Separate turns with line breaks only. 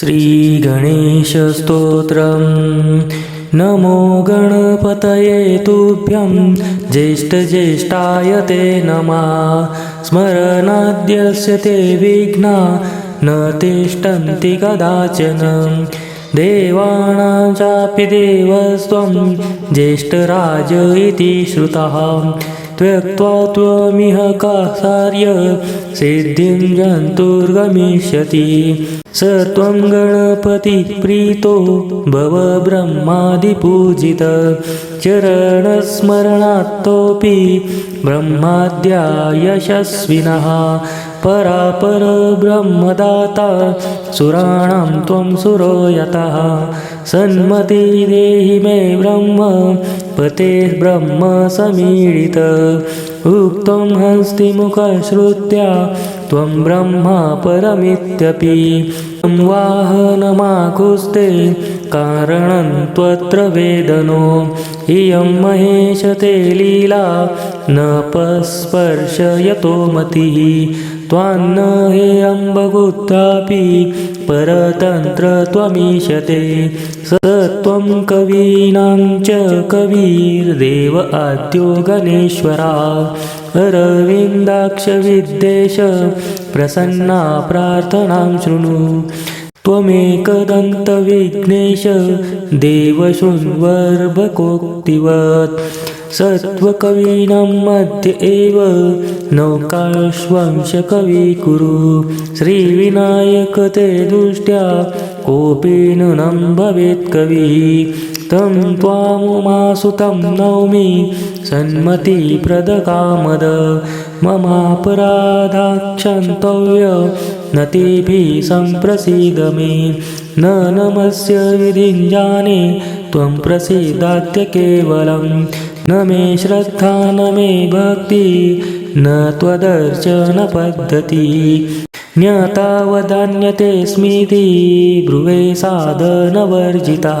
श्रीगणेशस्तोत्रं नमो गणपतये तुभ्यं। ज्येष्ठज्येष्ठाय ते नमः। स्मरणाद्यस्य ते विघ्ना। न तिष्ठन्ति कदाचन। देवानां चापि देवस्त्वं। ज्येष्ठराज इति श्रुतः। त्यक्त्वा त्वमिह कार्य सिद्धिं जन्तुर्गमिष्यति। स त्वं गणपतिप्रीतो भव ब्रह्मादिपूजित। चरणस्मरणात्तोऽपि ब्रह्माद्या यशस्विनः परापर ब्रह्मदाता सुराणां त्वं सुरो यतः सन्मति देहि मे ब्रह्म पते ब्रह्म समीडित। उक्तं हस्तिमुखश्रुत्या त्वं ब्रह्मा परमित्यपि। वाहनमाकुस्ते कारणं त्वत्र वेदनो। इयं महेश ते लीला न पस्पर्शयतो मतिः। त्वान्न हे अम्बगुत्रापि परतन्त्र त्वमीशते स त्वं कवीनां च कवीर्देव आद्यो गणेश्वरा। अरविन्दाक्षविद्देश प्रसन्ना प्रार्थनां शृणु। त्वमेकदन्तविघ्नेश देवशृण्वर्भकोक्तिवत्। सत्त्वकवीनां मध्ये एव नौकाश्वंशकविकुरु श्रीविनायक ते दृष्ट्या कोऽपि नूनं भवेत् कवी। तं त्वामुमासुतं नौमि सन्मतिप्रदकामद। ममापराधाक्षन्तव्य नतिभिः सम्प्रसीद मे न नमस्य विधिं जाने त्वं प्रसीदात्य केवलम्। न मे श्रद्धा न मे भक्ति न त्वदर्चनपद्धति ज्ञातावधान्यते स्मिति ब्रुवे साधनवर्जिता।